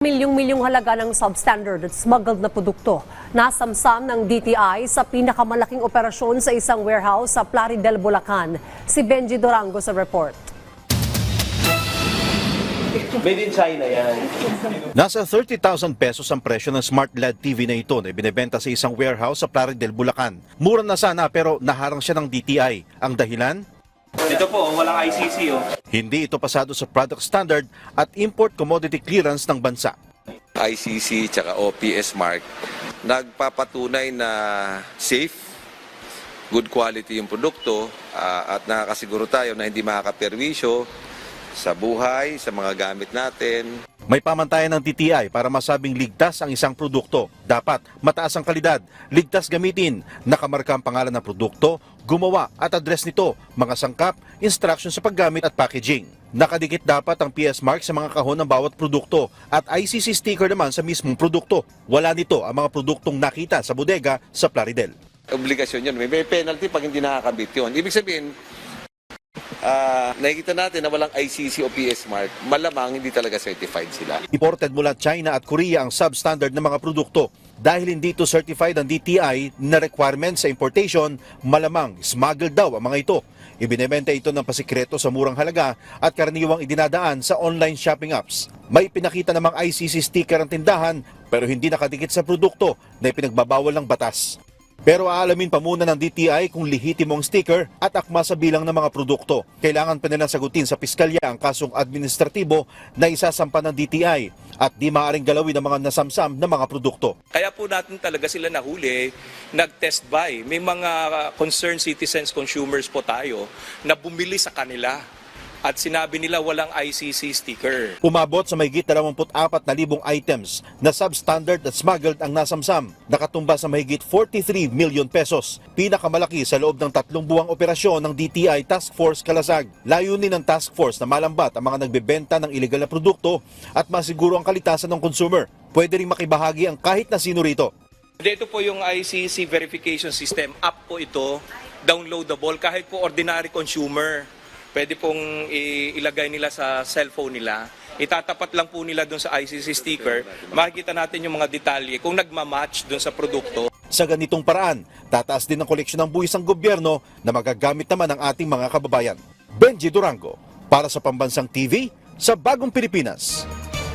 Milyong-milyong halaga ng substandard at smuggled na produkto nasamsam ng DTI sa pinakamalaking operasyon sa isang warehouse sa Plaridel, Bulacan. Si Benji Durango sa report. Made in China yan. Nasa 30,000 pesos ang presyo ng smart LED TV na ito na ibinebenta sa isang warehouse sa Plaridel, Bulacan. Mura na sana pero naharang siya ng DTI. Ang dahilan? Ito po, walang ICC oh. Hindi ito pasado sa product standard at import commodity clearance ng bansa. ICC tsaka OPS mark nagpapatunay na safe, good quality yung produkto ah, at nakakasiguro tayo na hindi makakaperwisyo sa buhay, sa mga gamit natin. May pamantayan ng DTI para masabing ligtas ang isang produkto. Dapat mataas ang kalidad, ligtas gamitin, nakamarka ang pangalan ng produkto, gumawa at address nito, mga sangkap, instruction sa paggamit at packaging. Nakadikit dapat ang PS mark sa mga kahon ng bawat produkto at ICC sticker naman sa mismong produkto. Wala nito ang mga produktong nakita sa bodega sa Plaridel. Obligasyon yun. May, may penalty pag hindi nakakabit yun. Ibig sabihin, ah, nakikita natin na walang ICC o PS mark, malamang hindi talaga certified sila. Imported mula China at Korea ang substandard ng mga produkto. Dahil hindi ito certified ng DTI na requirement sa importation, malamang smuggled daw ang mga ito. Ibinebenta ito ng pasikreto sa murang halaga at karaniwang idinadaan sa online shopping apps. May pinakita namang ICC sticker ang tindahan pero hindi nakadikit sa produkto na ipinagbabawal ng batas. Pero aalamin pa muna ng DTI kung lihitimo ang sticker at akma sa bilang ng mga produkto. Kailangan pa nilang sagutin sa piskalya ang kasong administratibo na isasampa ng DTI at di maaaring galawin ang mga nasamsam na mga produkto. Kaya po natin talaga sila nahuli, nag-test buy. May mga concerned citizens, consumers po tayo na bumili sa kanila at sinabi nila walang ICC sticker. Umabot sa mahigit 24,000 items na substandard at smuggled ang nasamsam. Nakatumba sa mahigit 43 million pesos. Pinakamalaki sa loob ng tatlong buwang operasyon ng DTI Task Force Kalasag. Layunin ng task force na malambat ang mga nagbebenta ng illegal na produkto at masiguro ang kalitasan ng consumer. Pwede rin makibahagi ang kahit na sino rito. Dito po yung ICC verification system. App po ito, downloadable kahit po ordinary consumer. Pwede pong ilagay nila sa cellphone nila. Itatapat lang po nila doon sa ICC sticker. Makikita natin yung mga detalye kung nagmamatch doon sa produkto. Sa ganitong paraan, tataas din ang koleksyon ng buwis ng gobyerno na magagamit naman ng ating mga kababayan. Benji Durango, para sa Pambansang TV, sa Bagong Pilipinas.